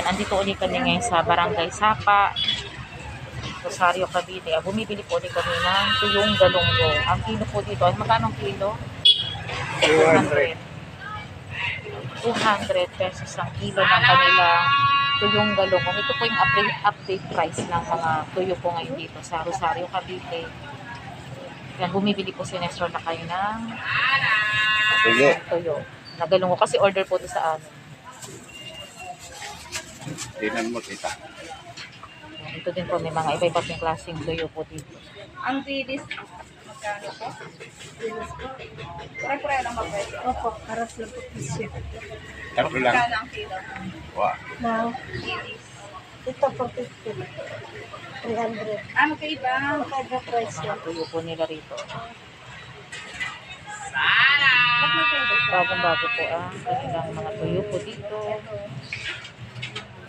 Ayan, andito ulit kami ngayon sa Barangay Sapa, Rosario, Cavite. Ah, bumibili po ulit kami ng tuyong galunggo. Ang kilo po dito, ay magkano kilo? 200. 200 pesos ang kilo ng kanilang tuyong galunggo. Ito po yung update, update price ng mga tuyo po ngayon dito sa Rosario, Cavite. Yan, bumibili po si Nestor na kayo ng Tuyo. tuyo. Nagalunggo kasi order po ito sa amin. Tinan mo, tita. Ito din po, may mga iba-iba pong klaseng tuyo po dito. Ang bilis, magkano po? Bilis po. Pare-pare lang ba pwede? Opo, paras lang po siya. Tatlo lang. Magkano ang kilo? Wow. Bilis. ito po 50. 300. Ano kayo ba? Magkaiba price lang. tuyo po nila rito. Pwede? Bagong-bago po ang kanilang mga tuyo po dito.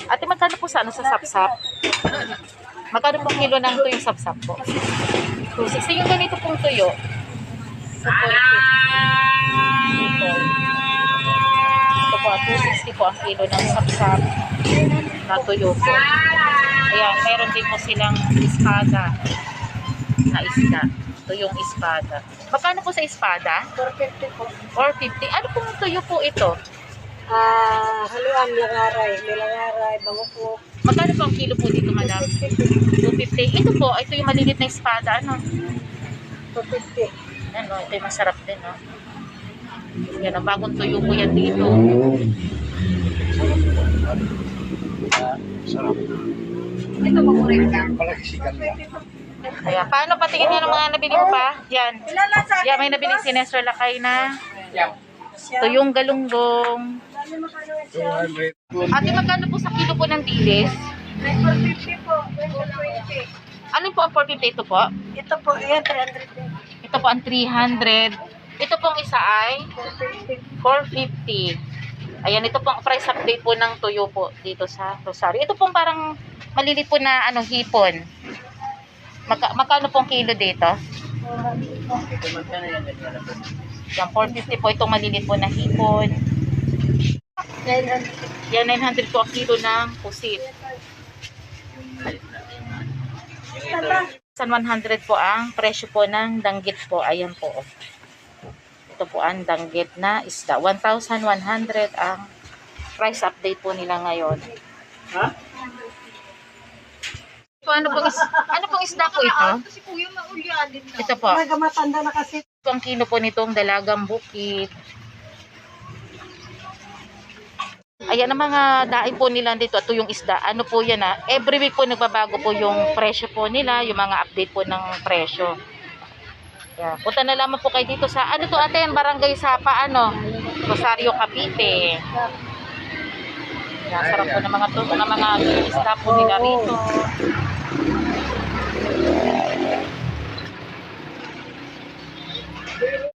Ate, magkano po sa ano sa sapsap? Magkano pong kilo ng tuyong sapsap po? 260. Yung ganito pong tuyo. Po, ito. Ito po, 260 po ang kilo ng sapsap na tuyo po. Ayan, meron din po silang espada na isda. Ito yung espada. Magkano po sa espada? 450 po. 450. Ano pong tuyo po ito? Ah, haluan, langaray. May langaray, bango po. Magkano po ang kilo po dito, madam? 250. Ito po, ito yung malilit na espada, ano? 450. Ano, ito yung masarap din, no? Yan, ang bagong tuyo po yan dito. Ah, sarap. Ito makulit ka. Palagisikan lang. Kaya, paano patingin niya ng mga nabili mo pa? Yan. Yan, may nabili si Nestor Lakay na Siya. tuyong galunggong. 200. Ate, magkano po sa kilo po ng dilis? May 450 po. 20. Ano po ang 450 ito po? Ito po, ayan, 300 din. Ito po ang 300. Ito pong isa ay 450. 450. Ayan, ito pong price update po ng tuyo po dito sa Rosario. Ito pong parang malilit po na ano, hipon. Magka, magkano pong kilo dito? Yan, 450 po itong malilit po na hipon. 900. Yan, 900 po ang kilo ng pusit. San 100 po ang presyo po ng danggit po. Ayan po. Ito po ang danggit na isda. 1,100 ang price update po nila ngayon. Ha? So, ano pong, is, ano pong isda po ito? Si Kuya maulyadin na. Ito po. May gamatanda na kasi. Ito ang kilo po nitong dalagang bukid. Ayan ang mga daing po nila dito. Ito yung isda. Ano po yan ah. Every week po nagbabago po yung presyo po nila. Yung mga update po ng presyo. Yeah. Punta na lamang po kayo dito sa, ano to ate, barangay Sapa, ano? Rosario, Cavite. Yan, sarap po ng mga to, ng mga isda po nila rito.